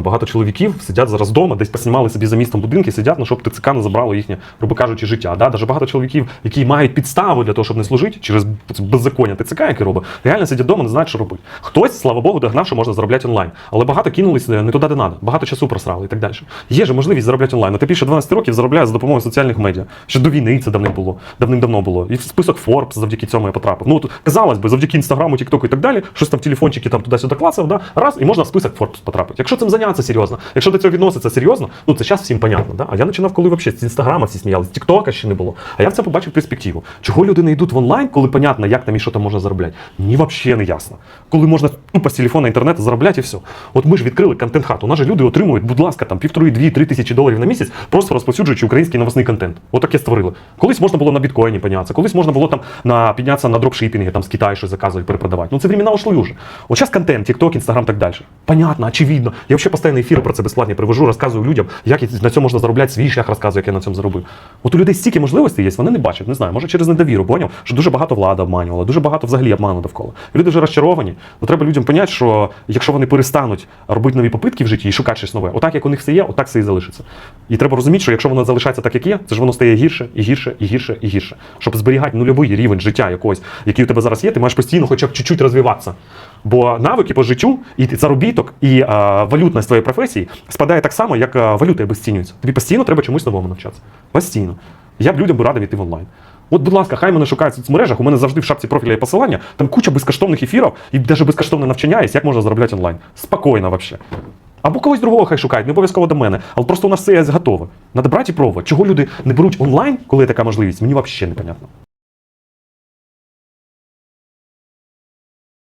Багато чоловіків сидять зараз вдома, десь поснімали собі за містом будинки, сидять, ну щоб ТЦК не забрало їхнє, грубо кажучи, життя. Да? Даже багато чоловіків, які мають підстави для того, щоб не служити через беззаконня ТЦК, яке робить, реально сидять вдома, не знають, що робити. Хтось, слава Богу, догнав, що можна заробляти онлайн. Але багато кинулись не туди, де треба, багато часу просрали і так далі. Є же можливість заробляти онлайн. А ти більше 12 років заробляє за допомогою соціальних медіа. Ще до війни це давним було, давним-давно було. І в список Forbes завдяки цьому я потрапив. Ну, от, казалось би, завдяки інстаграму, тіктоку і так далі, щось там телефончики там туди-сюди клацав, да? раз, і можна в список Forbes потрапити. Якщо цим зайнятися серйозно, якщо до цього відноситься серйозно, ну це зараз всім понятно. Да? А я починав, коли взагалі з інстаграма всі сміялися, з тіктока ще не було. А я це побачив перспективу. Чого люди не йдуть в онлайн, коли понятно, як там і що там можна заробляти? Мені взагалі не ясно. Коли можна тупо з телефона інтернету заробляти і все. От ми ж відкрили контент-хату. У нас же люди отримують, будь ласка, там півтори, дві, три тисячі доларів на місяць, просто розповсюджуючи український новосний контент. Отаке створили. Колись можна було на біткоїні піднятися, колись можна було там на піднятися на дропшипінги, там з Китаю щось заказувати, перепродавати. Ну це времена ушли уже. От зараз контент, TikTok, Instagram, так далі. Понятно, очевидно. Я взагалі постійно ефіри про це безплатні привожу, розказую людям, як на цьому можна заробляти свій шлях, розказую, як я на цьому заробив. От у людей стільки можливостей є, вони не бачать, не знаю, може через недовіру, поняв, що дуже багато влада обманювала, дуже багато взагалі обману довкола. Люди вже розчаровані. Ну треба людям поняти, що якщо вони перестануть робити нові попитки в житті і шукати щось нове, отак як у них все є, отак все і залишиться. І треба розуміти, що якщо воно залишається так, як є, це ж воно стає гірше і гірше, і гірше, і гірше. Щоб зберігати нульовий рівень життя якогось, який у тебе зараз є, ти маєш постійно хоча б чуть-чуть розвиватися. Бо навики по життю, і заробіток, і е, валютність твоєї професії спадає так само, як е, валюта обесцінюється. Тобі постійно треба чомусь новому навчатися. Постійно. Я б людям би радив йти в онлайн. От, будь ласка, хай мене шукають в соцмережах. У мене завжди в шапці профіля є посилання. Там куча безкоштовних ефірів і навіть безкоштовне навчання є, як можна заробляти онлайн. Спокійно вообще. Або когось другого хай шукають, не обов'язково до мене. Але просто у нас все готове. Надо брати і пробувати. Чого люди не беруть онлайн, коли є така можливість, мені взагалі непонятно.